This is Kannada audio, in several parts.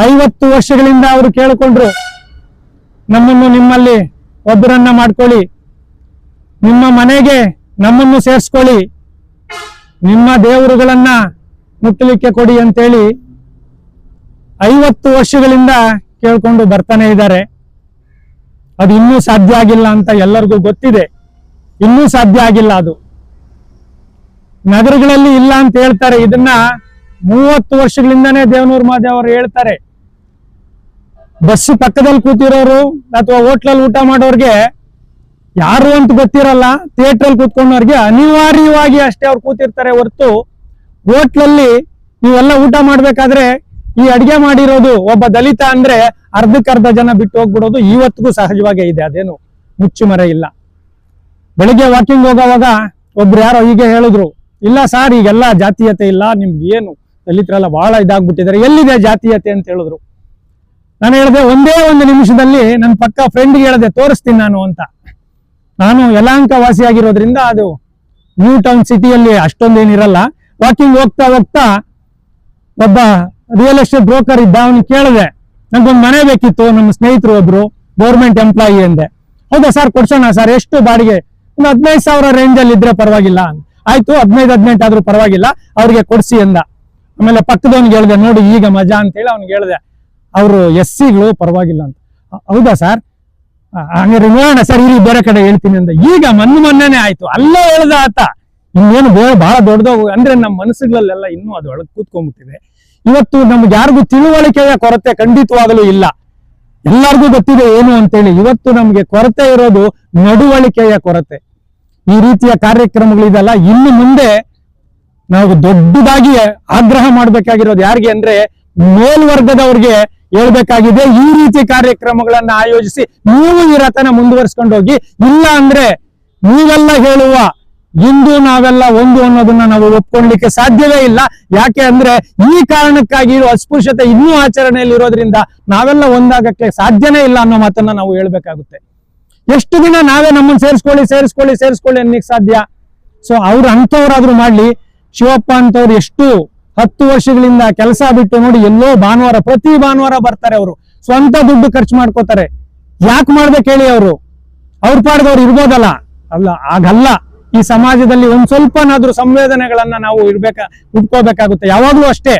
ಐವತ್ತು ವರ್ಷಗಳಿಂದ ಅವರು ಕೇಳಿಕೊಂಡ್ರು, ನಮ್ಮನ್ನು ನಿಮ್ಮಲ್ಲಿ ಒಬ್ಬರನ್ನ ಮಾಡ್ಕೊಳ್ಳಿ. ನಿಮ್ಮ ಮನೆಗೆ ನಮ್ಮನ್ನು ಸೇರಿಸ್ಕೊಳ್ಳಿ. ನಿಮ್ಮ ದೇವರುಗಳನ್ನ ಮುಟ್ಟಲಿಕ್ಕೆ ಕೊಡಿ ಅಂತೇಳಿ ಐವತ್ತು ವರ್ಷಗಳಿಂದ ಕೇಳ್ಕೊಂಡು ಬರ್ತಾನೆ ಇದ್ದಾರೆ. ಅದು ಇನ್ನೂ ಸಾಧ್ಯ ಆಗಿಲ್ಲ ಅಂತ ಎಲ್ಲರಿಗೂ ಗೊತ್ತಿದೆ. ಇನ್ನೂ ಸಾಧ್ಯ ಆಗಿಲ್ಲ ಅದು. ನಗರಗಳಲ್ಲಿ ಇಲ್ಲ ಅಂತ ಹೇಳ್ತಾರೆ. ಇದನ್ನ ಮೂವತ್ತು ವರ್ಷಗಳಿಂದಾನೇ ದೇವನೂರು ಮಾದೇವ್ ಅವರು ಹೇಳ್ತಾರೆ. ಬಸ್ ಪಕ್ಕದಲ್ಲಿ ಕೂತಿರೋರು ಅಥವಾ ಹೋಟ್ಲಲ್ಲಿ ಊಟ ಮಾಡೋರ್ಗೆ ಯಾರು ಅಂತ ಗೊತ್ತಿರಲ್ಲ, ಥಿಯೇಟ್ರಲ್ಲಿ ಕೂತ್ಕೊಂಡವ್ರಿಗೆ ಅನಿವಾರ್ಯವಾಗಿ ಅಷ್ಟೇ ಅವ್ರು ಕೂತಿರ್ತಾರೆ ಹೊರತು ಹೋಟ್ಲಲ್ಲಿ ನೀವೆಲ್ಲ ಊಟ ಮಾಡ್ಬೇಕಾದ್ರೆ ಈ ಅಡಿಗೆ ಮಾಡಿರೋದು ಒಬ್ಬ ದಲಿತ ಅಂದ್ರೆ ಅರ್ಧಕ್ಕರ್ಧ ಜನ ಬಿಟ್ಟು ಹೋಗ್ಬಿಡೋದು ಇವತ್ತಿಗೂ ಸಹಜವಾಗೇ ಇದೆ, ಅದೇನು ಮುಚ್ಚುಮರ ಇಲ್ಲ. ಬೆಳಿಗ್ಗೆ ವಾಕಿಂಗ್ ಹೋಗೋವಾಗ ಒಬ್ರು ಯಾರೋ ಹೀಗೆ ಹೇಳಿದ್ರು, ಇಲ್ಲ ಸರ್ ಈಗೆಲ್ಲ ಜಾತೀಯತೆ ಇಲ್ಲ ನಿಮ್ಗೆ ಏನು ದಲಿತರೆಲ್ಲ ಬಹಳ ಇದಾಗ್ಬಿಟ್ಟಿದ್ದಾರೆ, ಎಲ್ಲಿದೆ ಜಾತೀಯತೆ? ಅಂತ ಹೇಳಿದ್ರು. ನಾನು ಹೇಳಿದೆ, ಒಂದೇ ಒಂದು ನಿಮಿಷದಲ್ಲಿ ನನ್ನ ಪಕ್ಕ ಫ್ರೆಂಡ್ಗೆ ಹೇಳಿದೆ, ತೋರಿಸ್ತೀನಿ ನಾನು ಅಂತ. ನಾನು ಯಲಾಂಕ ವಾಸಿಯಾಗಿರೋದ್ರಿಂದ ಅದು ನ್ಯೂ ಟೌನ್ ಸಿಟಿಯಲ್ಲಿ ಅಷ್ಟೊಂದೇನಿರಲ್ಲ. ವಾಕಿಂಗ್ ಹೋಗ್ತಾ ಹೋಗ್ತಾ ಒಬ್ಬ ರಿಯಲ್ ಎಸ್ಟೇಟ್ ಬ್ರೋಕರ್ ಇದ್ದ ಅವನು ಕೇಳಿದೆ, ನಂಗೊಂದು ಮನೆ ಬೇಕಿತ್ತು, ನಮ್ಮ ಸ್ನೇಹಿತರು ಒಬ್ರು ಗೌರ್ಮೆಂಟ್ ಎಂಪ್ಲಾಯಿ ಅಂದೆ. ಹೌದಾ ಸರ್, ಕೊಡ್ಸೋಣ ಸರ್, ಎಷ್ಟು ಬಾಡಿಗೆ? ಒಂದು ಹದಿನೈದು ಸಾವಿರ ರೇಂಜ್ ಅಲ್ಲಿ ಇದ್ರೆ ಪರವಾಗಿಲ್ಲ. ಆಯ್ತು, ಹದಿನೈದು ಹದಿನೆಂಟು ಆದ್ರೂ ಪರವಾಗಿಲ್ಲ, ಅವ್ರಿಗೆ ಕೊಡ್ಸಿ ಅಂದ. ಆಮೇಲೆ ಪಕ್ಕದವನಿಗೆ ಹೇಳಿದೆ, ನೋಡಿ, ಈಗ ಮಜಾ ಅಂತ ಹೇಳಿ ಅವ್ನಿಗೆ ಹೇಳಿದೆ. ಅವರು ಎಸ್ ಸಿಗಳು ಪರವಾಗಿಲ್ಲ ಅಂತ. ಹೌದಾ ಸರ್? ಹಂಗಾರೆ ನೋಡೋಣ ಸರ್, ಇಲ್ಲಿ ಬೇರೆ ಕಡೆ ಹೇಳ್ತೀನಿ ಅಂತ ಈಗ ಮೊನ್ನೆ ಮೊನ್ನೆನೆ ಆಯ್ತು. ಅಲ್ಲೇ ಹೇಳ್ದ ಆತ. ಇನ್ನೇನು ಬೇರೆ ಬಹಳ ದೊಡ್ಡದಾಗ ಅಂದ್ರೆ ನಮ್ಮ ಮನಸ್ಸುಗಳಲ್ಲೆಲ್ಲ ಇನ್ನೂ ಅದು ಒಳಗೆ ಕೂತ್ಕೊಂಡ್ಬಿಟ್ಟಿದೆ. ಇವತ್ತು ನಮ್ಗೆ ಯಾರಿಗೂ ತಿಳುವಳಿಕೆಯ ಕೊರತೆ ಖಂಡಿತವಾಗಲೂ ಇಲ್ಲ. ಎಲ್ಲರಿಗೂ ಗೊತ್ತಿದೆ ಏನು ಅಂತೇಳಿ. ಇವತ್ತು ನಮ್ಗೆ ಕೊರತೆ ಇರೋದು ನಡವಳಿಕೆಯ ಕೊರತೆ. ಈ ರೀತಿಯ ಕಾರ್ಯಕ್ರಮಗಳಿದೆಲ್ಲ ಇನ್ನು ಮುಂದೆ ನಾವು ದೊಡ್ಡದಾಗಿ ಆಗ್ರಹ ಮಾಡ್ಬೇಕಾಗಿರೋದು ಯಾರಿಗೆ ಅಂದ್ರೆ ಮೇಲ್ವರ್ಗದವ್ರಿಗೆ ಹೇಳ್ಬೇಕಾಗಿದೆ, ಈ ರೀತಿ ಕಾರ್ಯಕ್ರಮಗಳನ್ನ ಆಯೋಜಿಸಿ ನೀವು ಈ ರಥನ ಮುಂದುವರಿಸ್ಕೊಂಡು ಹೋಗಿ, ಇಲ್ಲ ಅಂದ್ರೆ ನೀವೆಲ್ಲ ಹೇಳುವ ಇಂದು ನಾವೆಲ್ಲ ಒಂದು ಅನ್ನೋದನ್ನ ನಾವು ಒಪ್ಕೊಳ್ಲಿಕ್ಕೆ ಸಾಧ್ಯವೇ ಇಲ್ಲ. ಯಾಕೆ ಅಂದ್ರೆ ಈ ಕಾರಣಕ್ಕಾಗಿ ಅಸ್ಪೃಶ್ಯತೆ ಇನ್ನೂ ಆಚರಣೆಯಲ್ಲಿ ಇರೋದ್ರಿಂದ ನಾವೆಲ್ಲ ಒಂದಾಗಕ್ಕೆ ಸಾಧ್ಯನೇ ಇಲ್ಲ ಅನ್ನೋ ಮಾತನ್ನ ನಾವು ಹೇಳ್ಬೇಕಾಗುತ್ತೆ. ಎಷ್ಟು ದಿನ ನಾವೇ ನಮ್ಮನ್ನು ಸೇರಿಸ್ಕೊಳ್ಳಿ ಸೇರಿಸ್ಕೊಳ್ಳಿ ಸೇರಿಸ್ಕೊಳ್ಳಿ ಅನ್ನಿಕ್ ಸಾಧ್ಯ? ಸೊ ಅವ್ರ ಅಂಥವ್ರಾದ್ರೂ ಮಾಡ್ಲಿ. ಶಿವಪ್ಪ ಅಂತವ್ರು ಎಷ್ಟು ಹತ್ತು ವರ್ಷಗಳಿಂದ ಕೆಲಸ ಬಿಟ್ಟು ನೋಡಿ ಎಲ್ಲೋ ಭಾನುವಾರ, ಪ್ರತಿ ಭಾನುವಾರ ಬರ್ತಾರೆ ಅವರು. ಸ್ವಂತ ದುಡ್ಡು ಖರ್ಚು ಮಾಡ್ಕೋತಾರೆ. ಯಾಕೆ ಮಾಡ್ಬೇಕು ಹೇಳಿ ಅವರು? ಅವ್ರ ಪಾಡ್ದವ್ರು ಇರ್ಬೋದಲ್ಲ. ಅಲ್ಲ, ಆಗಲ್ಲ. ಈ ಸಮಾಜದಲ್ಲಿ ಒಂದ್ ಸ್ವಲ್ಪನಾದ್ರೂ ಸಂವೇದನೆಗಳನ್ನ ನಾವು ಇರ್ಬೇಕ ಉಟ್ಕೋಬೇಕಾಗುತ್ತೆ ಯಾವಾಗ್ಲೂ ಅಷ್ಟೇ.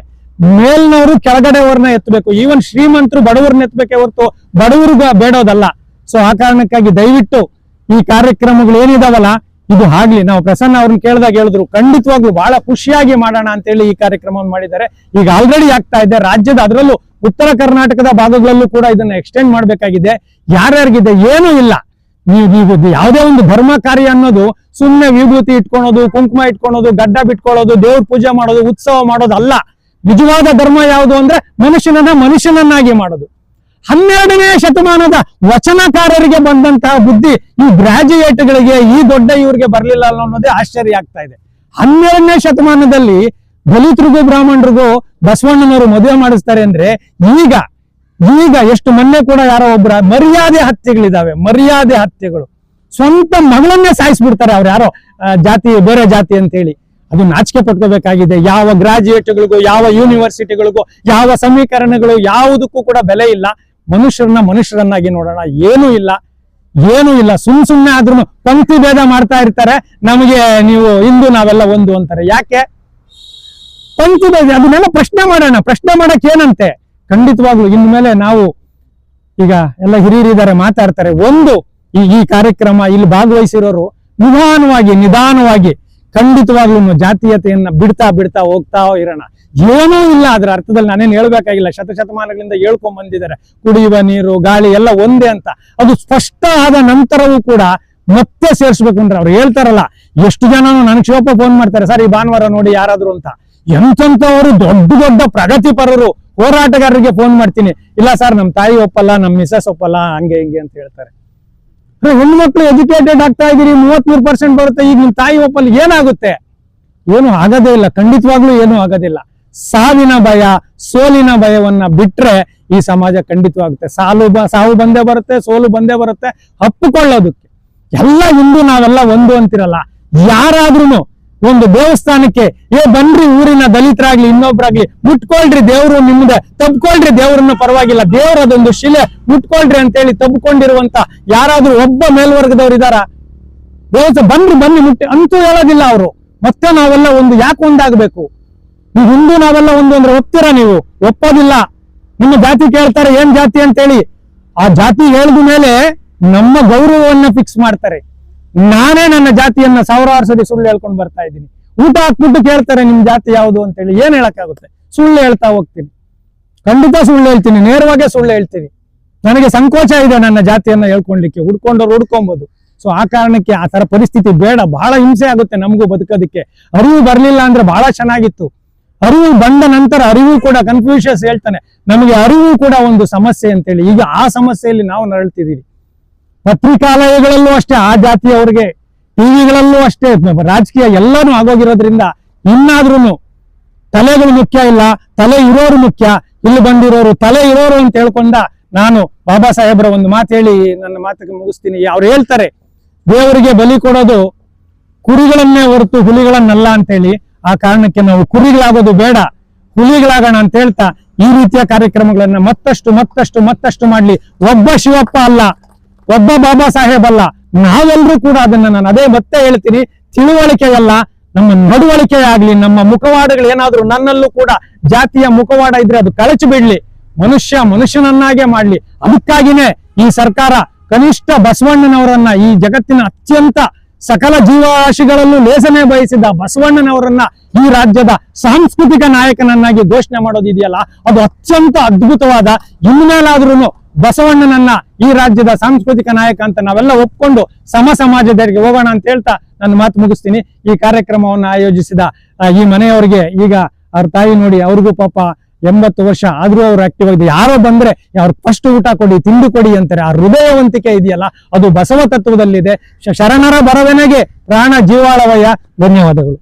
ಮೇಲ್ನವರು ಕೆಳಗಡೆಯವ್ರನ್ನ ಎತ್ತಬೇಕು ಈವನ್ ಶ್ರೀಮಂತರು ಬಡವರನ್ನ ಎತ್ತಬೇಕೆ ಹೊರತು ಬಡವರಿಗೆ ಬೇಡೋದಲ್ಲ. ಸೊ ಆ ಕಾರಣಕ್ಕಾಗಿ ದಯವಿಟ್ಟು ಈ ಕಾರ್ಯಕ್ರಮಗಳು ಏನಿದಾವಲ್ಲ ಇದು ಆಗ್ಲಿ. ನಾವು ಪ್ರಸನ್ನ ಅವ್ರನ್ನ ಕೇಳಿದಾಗ ಹೇಳಿದ್ರು, ಖಂಡಿತವಾಗ್ಲೂ ಬಹಳ ಖುಷಿಯಾಗಿ ಮಾಡೋಣ ಅಂತೇಳಿ ಈ ಕಾರ್ಯಕ್ರಮವನ್ನು ಮಾಡಿದ್ದಾರೆ. ಈಗ ಆಲ್ರೆಡಿ ಆಗ್ತಾ ಇದೆ. ರಾಜ್ಯದ ಅದರಲ್ಲೂ ಉತ್ತರ ಕರ್ನಾಟಕದ ಭಾಗಗಳಲ್ಲೂ ಕೂಡ ಇದನ್ನ ಎಕ್ಸ್ಟೆಂಡ್ ಮಾಡ್ಬೇಕಾಗಿದೆ. ಯಾರ್ಯಾರಿಗಿದೆ? ಏನೂ ಇಲ್ಲ. ನೀವು ನೀವು ಯಾವುದೇ ಒಂದು ಧರ್ಮ ಕಾರ್ಯ ಅನ್ನೋದು ಸುಮ್ಮನೆ ವಿಭೂತಿ ಇಟ್ಕೊಳೋದು, ಕುಂಕುಮ ಇಟ್ಕೊಳೋದು, ಗಡ್ಡ ಬಿಟ್ಕೊಳ್ಳೋದು ದೇವ್ರ ಪೂಜೆ ಮಾಡೋದು, ಉತ್ಸವ ಮಾಡೋದು ಅಲ್ಲ. ನಿಜವಾದ ಧರ್ಮ ಯಾವುದು ಅಂದ್ರೆ ಮನುಷ್ಯನನ್ನ ಮನುಷ್ಯನನ್ನಾಗಿ ಮಾಡೋದು. ಹನ್ನೆರಡನೇ ಶತಮಾನದ ವಚನಕಾರರಿಗೆ ಬಂದಂತಹ ಬುದ್ಧಿ ಈ ಗ್ರಾಜುಯೇಟ್ಗಳಿಗೆ, ಈ ದೊಡ್ಡ ಇವ್ರಿಗೆ ಬರ್ಲಿಲ್ಲ ಅನ್ನೋದೇ ಆಶ್ಚರ್ಯ ಆಗ್ತಾ ಇದೆ. ಹನ್ನೆರಡನೇ ಶತಮಾನದಲ್ಲಿ ದಲಿತರಿಗೂ, ಬ್ರಾಹ್ಮಣರಿಗೂ ಬಸವಣ್ಣನವರು ಮದುವೆ ಮಾಡಿಸ್ತಾರೆ ಅಂದ್ರೆ ಈಗ ಈಗ ಎಷ್ಟು ಮೊನ್ನೆ ಕೂಡ ಯಾರೋ ಒಬ್ಬರ ಮರ್ಯಾದೆ ಹತ್ಯೆಗಳಿದಾವೆ, ಮರ್ಯಾದೆ ಹತ್ಯೆಗಳು. ಸ್ವಂತ ಮಗಳನ್ನೇ ಸಾಯಿಸ್ಬಿಡ್ತಾರೆ ಅವ್ರು ಯಾರೋ ಜಾತಿ, ಬೇರೆ ಜಾತಿ ಅಂತ ಹೇಳಿ. ಅದು ನಾಚಿಕೆ ಪಟ್ಕೋಬೇಕಾಗಿದೆ. ಯಾವ ಗ್ರಾಜುಯೇಟ್ಗಳಿಗೂ, ಯಾವ ಯೂನಿವರ್ಸಿಟಿಗಳಿಗೂ, ಯಾವ ಸಮೀಕರಣಗಳು ಯಾವುದಕ್ಕೂ ಕೂಡ ಬೆಲೆ ಇಲ್ಲ. ಮನುಷ್ಯರನ್ನ ಮನುಷ್ಯರನ್ನಾಗಿ ನೋಡೋಣ. ಏನೂ ಇಲ್ಲ. ಏನೂ ಇಲ್ಲ. ಸುಮ್ ಸುಮ್ನೆ ಆದ್ರೂ ಪಂಕ್ತಿ ಭೇದ ಮಾಡ್ತಾ ಇರ್ತಾರೆ. ನಮಗೆ ನೀವು ಇಂದು ನಾವೆಲ್ಲ ಒಂದು ಅಂತಾರೆ. ಯಾಕೆ? ಪಂಕ್ತಿ ಭೇದ ಅದನ್ನೆಲ್ಲ ಪ್ರಶ್ನೆ ಮಾಡೋಣ. ಪ್ರಶ್ನೆ ಮಾಡಕ್ ಏನಂತೆ? ಖಂಡಿತವಾಗ್ಲು ಇನ್ಮೇಲೆ ನಾವು ಈಗ ಎಲ್ಲ ಹಿರಿಯರಿದ್ದಾರೆ ಮಾತಾಡ್ತಾರೆ. ಒಂದು, ಈ ಈ ಕಾರ್ಯಕ್ರಮ ಇಲ್ಲಿ ಭಾಗವಹಿಸಿರೋರು ನಿಧಾನವಾಗಿ ನಿಧಾನವಾಗಿ ಖಂಡಿತವಾಗ್ಲೂ ಜಾತೀಯತೆಯನ್ನ ಬಿಡ್ತಾ ಬಿಡ್ತಾ ಹೋಗ್ತಾ ಇರೋಣ. ಏನೂ ಇಲ್ಲ ಅದರ ಅರ್ಥದಲ್ಲಿ ನಾನೇನು ಹೇಳ್ಬೇಕಾಗಿಲ್ಲ. ಶತಶತಮಾನಗಳಿಂದ ಹೇಳ್ಕೊಂಡ್ ಬಂದಿದ್ದಾರೆ. ಕುಡಿಯುವ ನೀರು, ಗಾಳಿ ಎಲ್ಲ ಒಂದೇ ಅಂತ. ಅದು ಸ್ಪಷ್ಟ ಆದ ನಂತರವೂ ಕೂಡ ಮತ್ತೆ ಸೇರಿಸ್ಬೇಕು ಅಂದ್ರೆ ಅವ್ರು ಹೇಳ್ತಾರಲ್ಲ, ಎಷ್ಟು ಜನ ನನಗೆ ಶಿವಪ್ಪ ಫೋನ್ ಮಾಡ್ತಾರೆ, ಸರ್, ಈ ಭಾನುವಾರ ನೋಡಿ ಯಾರಾದ್ರು ಅಂತ. ಎಂತಂತವರು ದೊಡ್ಡ ದೊಡ್ಡ ಪ್ರಗತಿಪರರು, ಹೋರಾಟಗಾರರಿಗೆ ಫೋನ್ ಮಾಡ್ತೀನಿ. ಇಲ್ಲ, ಸರ್ ನಮ್ಮ ತಾಯಿ ಒಪ್ಪಲ್ಲ ನಮ್ಮ ಮಿಸಸ್ ಒಪ್ಪಲ್ಲ, ಹಂಗೆ ಹಿಂಗೆ ಅಂತ ಹೇಳ್ತಾರೆ. ಅರೆ, ಮಕ್ಕಳು ಎಜುಕೇಟೆಡ್ ಆಗ್ತಾ ಇದೀರಿ ಮೂವತ್ಮೂರು ಪರ್ಸೆಂಟ್ ಬರುತ್ತೆ ಈಗ ನಿಮ್ ತಾಯಿ ಒಪ್ಪಲ್ಲಿ ಏನಾಗುತ್ತೆ? ಏನು ಆಗೋದೇ ಇಲ್ಲ ಖಂಡಿತವಾಗ್ಲೂ ಏನು ಆಗೋದಿಲ್ಲ ಸಾವಿನ ಭಯ ಸೋಲಿನ ಭಯವನ್ನ ಬಿಟ್ರೆ ಈ ಸಮಾಜ ಖಂಡಿತವಾಗುತ್ತೆ. ಸಾಲು ಸಾವು ಬಂದೇ ಬರುತ್ತೆ ಸೋಲು ಬಂದೇ ಬರುತ್ತೆ ಹಪ್ಪಿಕೊಳ್ಳೋದಕ್ಕೆ ಎಲ್ಲ ಇಂದು ನಾವೆಲ್ಲ ಒಂದು ಅಂತಿರಲ್ಲ. ಯಾರಾದ್ರೂ ಒಂದು ದೇವಸ್ಥಾನಕ್ಕೆ, ಏ ಬನ್ರಿ ಊರಿನ ದಲಿತರಾಗ್ಲಿ, ಇನ್ನೊಬ್ರಾಗ್ಲಿ, ಮುಟ್ಕೊಳ್ರಿ ದೇವ್ರು ನಿಮ್ದ, ತಬ್ಕೊಳ್ರಿ ದೇವ್ರನ್ನ ಪರವಾಗಿಲ್ಲ. ದೇವ್ರ ಅದೊಂದು ಶಿಲೆ, ಮುಟ್ಕೊಳ್ರಿ ಅಂತೇಳಿ ತಬ್ಕೊಂಡಿರುವಂತ ಯಾರಾದ್ರೂ ಒಬ್ಬ ಮೇಲ್ವರ್ಗದವ್ರು ಇದಾರ? ದೇವಸ್ಥಾನ ಬನ್ರಿ, ಬನ್ನಿ, ಮುಟ್ಟಿ, ಅಂತೂ ಹೇಳೋದಿಲ್ಲ ಅವರು. ಮತ್ತೆ ನಾವೆಲ್ಲ ಒಂದು ಯಾಕೆ ಒಂದಾಗಬೇಕು? ನೀವು ಹಿಂದೂ ನಾವೆಲ್ಲ ಒಂದು ಅಂದ್ರೆ ಒಪ್ತೀರಾ ನೀವು? ಒಪ್ಪೋದಿಲ್ಲ. ನಿಮ್ಮ ಜಾತಿ ಕೇಳ್ತಾರೆ, ಏನ್ ಜಾತಿ ಅಂತೇಳಿ. ಆ ಜಾತಿ ಹೇಳಿದ ಮೇಲೆ ನಮ್ಮ ಗೌರವವನ್ನ ಫಿಕ್ಸ್ ಮಾಡ್ತಾರೆ. ನಾನೇ ನನ್ನ ಜಾತಿಯನ್ನ ಸಾವಿರಾರು ಸರಿ ಸುಳ್ಳು ಹೇಳ್ಕೊಂಡು ಬರ್ತಾ ಇದ್ದೀನಿ. ಊಟ ಹಾಕ್ಬಿಟ್ಟು ಕೇಳ್ತಾರೆ ನಿಮ್ ಜಾತಿ ಯಾವುದು ಅಂತೇಳಿ, ಏನ್ ಹೇಳಕ್ಕಾಗುತ್ತೆ? ಸುಳ್ಳು ಹೇಳ್ತಾ ಹೋಗ್ತೀನಿ. ಖಂಡಿತ ಸುಳ್ಳು ಹೇಳ್ತೀನಿ, ನೇರವಾಗೇ ಸುಳ್ಳು ಹೇಳ್ತೀನಿ. ನನಗೆ ಸಂಕೋಚ ಇದೆ ನನ್ನ ಜಾತಿಯನ್ನ ಹೇಳ್ಕೊಳ್ಲಿಕ್ಕೆ, ಹುಡ್ಕೊಂಡವ್ರು ಹುಡ್ಕೊಬಹುದು ಸೊ ಆ ಕಾರಣಕ್ಕೆ ಆ ತರ ಪರಿಸ್ಥಿತಿ ಬೇಡ, ಬಹಳ ಹಿಂಸೆ ಆಗುತ್ತೆ ನಮಗೂ ಬದುಕೋದಕ್ಕೆ. ಅರಿವು ಬರ್ಲಿಲ್ಲ ಅಂದ್ರೆ ಬಹಳ ಚೆನ್ನಾಗಿತ್ತು. ಅರಿವು ಬಂದ ನಂತರ ಅರಿವು ಕೂಡ ಕನ್ಫ್ಯೂಷನ್ಸ್ ಹೇಳ್ತಾನೆ, ನಮಗೆ ಅರಿವು ಕೂಡ ಒಂದು ಸಮಸ್ಯೆ ಅಂತೇಳಿ. ಈಗ ಆ ಸಮಸ್ಯೆಯಲ್ಲಿ ನಾವು ನರಳ್ತಿದೀವಿ ಪತ್ರಿಕಾಲಯಗಳಲ್ಲೂ ಅಷ್ಟೇ, ಆ ಜಾತಿಯವರಿಗೆ, ಟಿವಿಗಳಲ್ಲೂ ಅಷ್ಟೇ, ರಾಜಕೀಯ ಎಲ್ಲಾನು ಆಗೋಗಿರೋದ್ರಿಂದ ಇನ್ನಾದ್ರೂ ತಲೆಗಳು ಮುಖ್ಯ ಇಲ್ಲ, ತಲೆ ಇರೋರು ಮುಖ್ಯ. ಇಲ್ಲಿ ಬಂದಿರೋರು ತಲೆ ಇರೋರು ಅಂತ ಹೇಳ್ಕೊಂಡ ನಾನು ಬಾಬಾ ಸಾಹೇಬ್ರ ಒಂದು ಮಾತು ಹೇಳಿ ನನ್ನ ಮಾತಿಗೆ ಮುಗಿಸ್ತೀನಿ. ಅವ್ರು ಹೇಳ್ತಾರೆ, ದೇವರಿಗೆ ಬಲಿ ಕೊಡೋದು ಕುರಿಗಳನ್ನೇ ಹೊರತು ಹುಲಿಗಳನ್ನಲ್ಲ ಅಂತೇಳಿ ಆ ಕಾರಣಕ್ಕೆ ನಾವು ಕುರಿಗಳಾಗೋದು ಬೇಡ, ಹುಲಿಗಳಾಗೋಣ ಅಂತ ಹೇಳ್ತಾ ಈ ರೀತಿಯ ಕಾರ್ಯಕ್ರಮಗಳನ್ನ ಮತ್ತಷ್ಟು ಮತ್ತಷ್ಟು ಮತ್ತಷ್ಟು ಮಾಡ್ಲಿ. ಒಬ್ಬ ಶಿವಪ್ಪ ಅಲ್ಲ ಒಬ್ಬ ಬಾಬಾ ಸಾಹೇಬ್ ಅಲ್ಲ. ನಾವೆಲ್ಲರೂ ಕೂಡ ಅದನ್ನ ನಾನು ಅದೇ ಮತ್ತೆ ಹೇಳ್ತೀನಿ ತಿಳುವಳಿಕೆ ಅಲ್ಲ ನಮ್ಮ ನಡವಳಿಕೆ ಆಗ್ಲಿ, ನಮ್ಮ ಮುಖವಾಡಗಳು ಏನಾದ್ರೂ ನನ್ನಲ್ಲೂ ಕೂಡ ಜಾತಿಯ ಮುಖವಾಡ ಇದ್ರೆ ಅದು ಕಳಚಿ ಬಿಡ್ಲಿ. ಮನುಷ್ಯ ಮನುಷ್ಯನನ್ನಾಗೆ ಮಾಡ್ಲಿ. ಅದಕ್ಕಾಗಿನೇ ಈ ಸರ್ಕಾರ ಕನಿಷ್ಠ ಬಸವಣ್ಣನವರನ್ನ ಈ ಜಗತ್ತಿನ ಅತ್ಯಂತ ಸಕಲ ಜೀವರಾಶಿಗಳಲ್ಲೂ ಲೇಸನೆ ಬಯಸಿದ ಬಸವಣ್ಣನವರನ್ನ ಈ ರಾಜ್ಯದ ಸಾಂಸ್ಕೃತಿಕ ನಾಯಕನನ್ನಾಗಿ ಘೋಷಣೆ ಮಾಡೋದಿದೆಯಲ್ಲ, ಅದು ಅತ್ಯಂತ ಅದ್ಭುತವಾದ ಇನ್ಮೇಲಾದ್ರೂ ಬಸವಣ್ಣನನ್ನ ಈ ರಾಜ್ಯದ ಸಾಂಸ್ಕೃತಿಕ ನಾಯಕ ಅಂತ ನಾವೆಲ್ಲ ಒಪ್ಕೊಂಡು ಸಮ ಸಮಾಜದವರಿಗೆ ಹೋಗೋಣ ಅಂತ ಹೇಳ್ತಾ ನನ್ನ ಮಾತು ಮುಗಿಸ್ತೀನಿ. ಈ ಕಾರ್ಯಕ್ರಮವನ್ನು ಆಯೋಜಿಸಿದ ಈ ಮನೆಯವರಿಗೆ ಈಗ ಅವ್ರ ತಾಯಿ ನೋಡಿ ಅವ್ರಿಗೂ ಪಾಪ ಎಂಬತ್ತು ವರ್ಷ ಆದ್ರೂ ಅವ್ರು ಆಕ್ಟಿವ್ ಆಗಿದೆ ಯಾರೋ ಬಂದ್ರೆ ಅವ್ರ ಫಸ್ಟ್ ಊಟ ಕೊಡಿ, ತಿಂಡಿ ಕೊಡಿ ಅಂತಾರೆ. ಆ ಹೃದಯವಂತಿಕೆ ಇದೆಯಲ್ಲ, ಅದು ಬಸವ ತತ್ವದಲ್ಲಿದೆ. ಶರಣರ ಬರವನೆಗೆ ಪ್ರಾಣ ಜೀವಾಳವಯ್ಯ. ಧನ್ಯವಾದಗಳು.